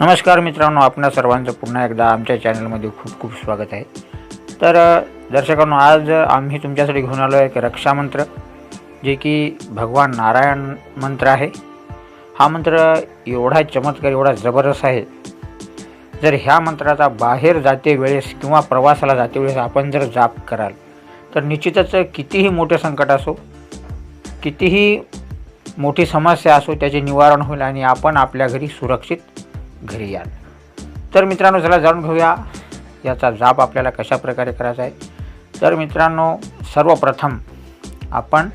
नमस्कार मित्रांनो आपणा सर्वांचं पुन्हा एकदा आमच्या चॅनलमध्ये खूप खूप स्वागत आहे. तर दर्शकांनो आज आम्ही तुमच्यासाठी घेऊन आलो आहे एक रक्षामंत्र जे की भगवान नारायण मंत्र आहे. हा मंत्र एवढा चमत्कार एवढा जबरदस्त आहे. जर ह्या मंत्राचा बाहेर जाते वेळेस किंवा प्रवासाला जाते वेळेस आपण जर जाप कराल तर निश्चितच कितीही मोठे संकट असो कितीही मोठी समस्या असो त्याचे निवारण होईल आणि आपण आपल्या घरी सुरक्षित घरी याल. तर मित्रांनो चला जाणून घेऊया याचा जाप आपल्याला कशा प्रकारे करायचा आहे. तर मित्रांनो सर्वप्रथम आपण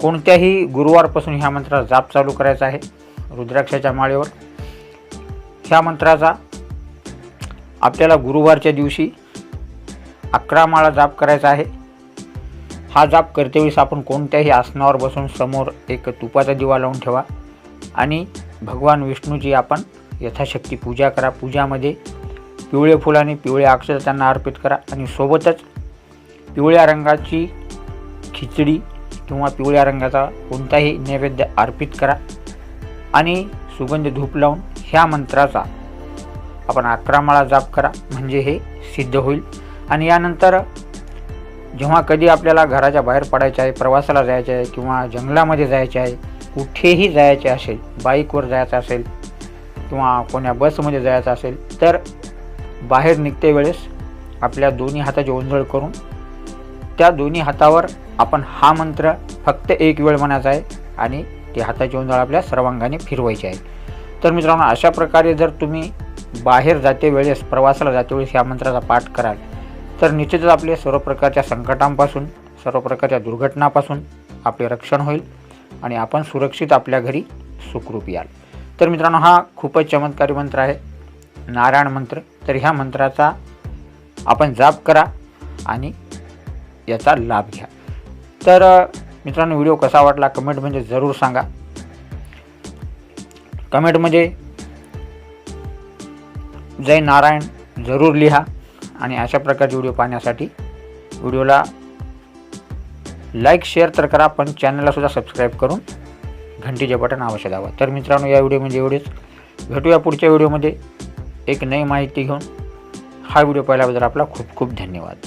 कोणत्याही गुरुवारपासून ह्या मंत्राचा जाप चालू करायचा आहे रुद्राक्षाच्या माळेवर. ह्या मंत्राचा आपल्याला गुरुवारच्या दिवशी अकरा माळा जाप करायचा आहे. हा जाप करतेवेळेस आपण कोणत्याही आसनावर बसून समोर एक तुपाचा दिवा लावून ठेवा. आणि भगवान विष्णूची आपण यथाशक्ती पूजा करा. पूजामध्ये पिवळे फुलाने पिवळे अक्षर त्यांना अर्पित करा. आणि सोबतच पिवळ्या रंगाची खिचडी किंवा पिवळ्या रंगाचा कोणताही नैवेद्य अर्पित करा. आणि सुगंध धूप लावून ह्या मंत्राचा आपण अकरा माळा जाप करा. म्हणजे हे सिद्ध होईल. आणि यानंतर जेव्हा कधी आपल्याला घराच्या बाहेर पडायचे आहे प्रवासाला जायचे आहे किंवा जंगलामध्ये जायचे आहे कुठेही जायचे असेल बाईकवर जायचं असेल किंवा कोण्या बसमध्ये जायचं असेल तर बाहेर निघते वेळेस आपल्या दोन्ही हाताची ओंजळ करून त्या दोन्ही हातावर आपण हा मंत्र फक्त एक वेळ म्हणायचा आहे आणि ती हाताची ओंजळ आपल्या सर्वांगाने फिरवायची आहे. तर मित्रांनो अशा प्रकारे जर तुम्ही बाहेर जाते वेळेस प्रवासाला जाते वेळेस ह्या मंत्राचा पाठ कराल तर निश्चितच आपले सर्व प्रकारच्या संकटांपासून सर्व प्रकारच्या दुर्घटनापासून आपले रक्षण होईल. आणि आपण सुरक्षित आपल्या घरी सुखरूप याल. तर मित्रांनो हा खूपच चमत्कारी मंत्र आहे. नारायण मंत्र. तर ह्या मंत्राचा आपण जाप करा आणि याचा लाभ घ्या. तर मित्रांनो व्हिडिओ कसा वाटला कमेंट म्हणजे जरूर सांगा. कमेंट म्हणजे जय नारायण जरूर लिहा आणि अशा प्रकारचे व्हिडिओ पाहण्यासाठी व्हिडिओला लाईक शेअर तर करा पण चॅनललासुद्धा सबस्क्राईब करून घंटीचे बटन अवश्य दावा तर मित्रांनो या व्हिडिओमध्ये एवढेच. भेटूया पुढच्या व्हिडिओमध्ये एक नवी माहिती घेऊन. हा व्हिडिओ पाहिल्याबद्दल आपला खूप खूप धन्यवाद.